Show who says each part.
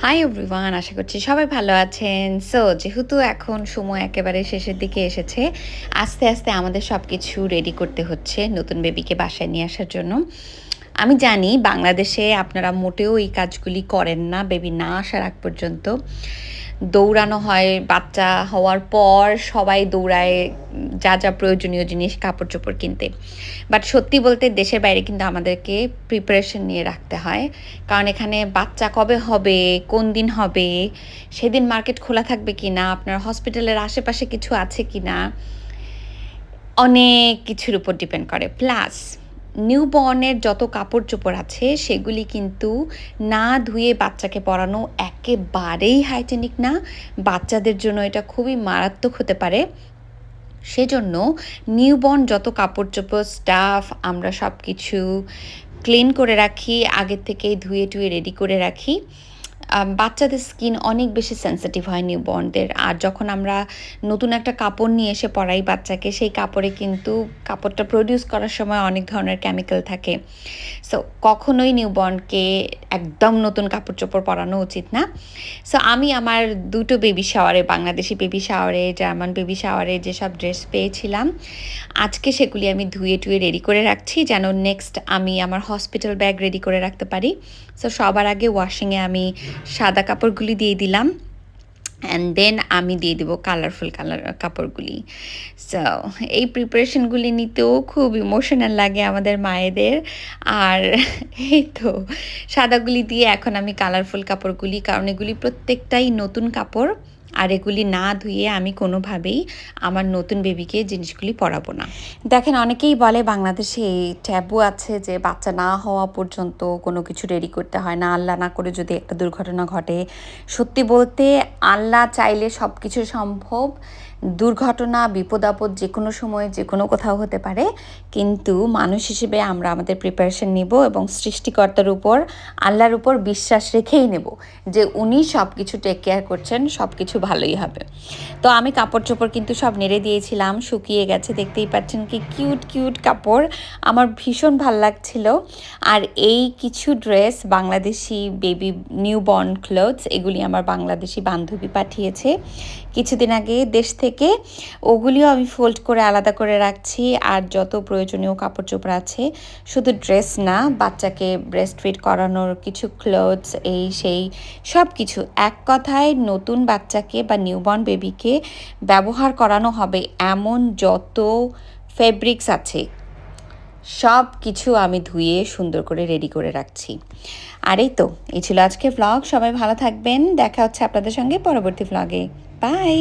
Speaker 1: Hi everyone আশা করছি সবাই ভালো আছেন। সো যেহেতু এখন সময় একেবারে শেষের দিকে এসেছে, আস্তে আস্তে আমাদের সব কিছু রেডি করতে হচ্ছে নতুন বেবিকে বাসায় নিয়ে আসার জন্য। আমি জানি বাংলাদেশে আপনারা মোটেও এই কাজগুলি করেন না বেবি না আসার আগ পর্যন্ত। দৌড়ানো হয় বাচ্চা হওয়ার পর সবাই দৌড়ায় যা যা প্রয়োজনীয় জিনিস কাপড় চোপড় কিনতে। বাট সত্যি বলতে দেশের বাইরে কিন্তু আমাদেরকে প্রিপারেশন নিয়ে রাখতে হয়। কারণ এখানে বাচ্চা কবে হবে, কোন দিন হবে, সেদিন মার্কেট খোলা থাকবে কি না আপনার হসপিটালের আশেপাশে কিছু আছে কি না অনেক কিছুর উপর ডিপেন্ড করে। প্লাস নিউ বর্নের যত কাপড় চোপড় আছে, সেগুলি কিন্তু না ধুয়ে বাচ্চাকে পরানো একেবারেই হাইজেনিক না। বাচ্চাদের জন্য এটা খুবই মারাত্মক হতে পারে। সেজন্য নিউবর্ন যত কাপড় চোপড় স্টাফ আমরা সব কিছু ক্লিন করে রাখি আগের থেকেই ধুয়ে টুয়ে রেডি করে রাখি। বাচ্চাদের স্কিন অনেক বেশি সেন্সিটিভ হয় নিউবর্নদের আর যখন আমরা নতুন একটা কাপড় নিয়ে এসে পড়াই বাচ্চাকে, সেই কাপড়ে কিন্তু কাপড়টা প্রডিউস করার সময় অনেক ধরনের কেমিক্যাল থাকে। সো কখনোই নিউবর্নকে একদম নতুন কাপড় চোপড় পরানো উচিত না। সো আমি আমার দুটো বেবি শাওয়ারে বাংলাদেশি বেবি শাওয়ারে জার্মান বেবি শাওয়ারে যেসব ড্রেস পেয়েছিলাম, আজকে সেগুলি আমি ধুয়ে টুয়ে রেডি করে রাখছি যেন নেক্সট আমি আমার হসপিটাল ব্যাগ রেডি করে রাখতে পারি। সো সবার আগে ওয়াশিংয়ে আমি সাদা কাপড়গুলি দিয়ে দিলাম। অ্যান্ড দেন আমি দিয়ে দেবো কালারফুল কালার কাপড়গুলি। সো এই প্রিপারেশনগুলি নিতেও খুব ইমোশনাল লাগে আমাদের মায়েদের। আর এই তো, সাদাগুলি দিয়ে এখন আমি কালারফুল কাপড়গুলি, কারণ এগুলি প্রত্যেকটাই নতুন কাপড়। আর এগুলি না ধুয়ে আমি কোনোভাবেই আমার নতুন বেবিকে জিনিসগুলি পরাবো না। দেখেন, অনেকেই বলে বাংলাদেশে এই ট্যাবু আছে যে বাচ্চা না হওয়া পর্যন্ত কোনো কিছু রেডি করতে হয় না, আল্লাহ না করে যদি একটা দুর্ঘটনা ঘটে। সত্যি বলতে আল্লাহ চাইলে সব কিছু সম্ভব। দুর্ঘটনা, বিপদ আপদ যে কোনো সময় যে কোনো কোথাও হতে পারে, কিন্তু মানুষ হিসেবে আমরা আমাদের প্রিপারেশন নিব এবং সৃষ্টিকর্তার উপর, আল্লাহর উপর বিশ্বাস রেখেই নেব যে উনি সব কিছু টেক কেয়ার করছেন সব কিছু ভালোই হবে। তো আমি কাপড় চোপড় কিন্তু সব নেড়ে দিয়েছিলাম, শুকিয়ে গেছে, দেখতেই পাচ্ছেন কি কিউট কিউট কাপড়। আমার ভীষণ ভালো লাগছিল। আর এই কিছু dress Bangladeshi baby newborn clothes এগুলি আমার বাংলাদেশি বান্ধবী পাঠিয়েছে। কিছুদিন আগে দেশ থেকে ওগুলিও আমি ফোল্ড করে আলাদা করে রাখছি। আর যত প্রয়োজনীয় কাপড় চোপড় আছে, শুধু ড্রেস না, বাচ্চাকে ব্রেস্ট ফিট করানোর কিছু ক্লোথস এই সেই সব কিছু এক কথায় নতুন বাচ্চাকে বা নিউবর্ন বেবিকে ব্যবহার করানো হবে এমন যত ফেব্রিক্স আছে সব কিছু আমি ধুয়ে সুন্দর করে রেডি করে রাখছি। আর এই তো, এই ছিল আজকে ভ্লগ সবাই ভালো থাকবেন, দেখা হচ্ছে আপনাদের সঙ্গে পরবর্তী ভ্লগে বাই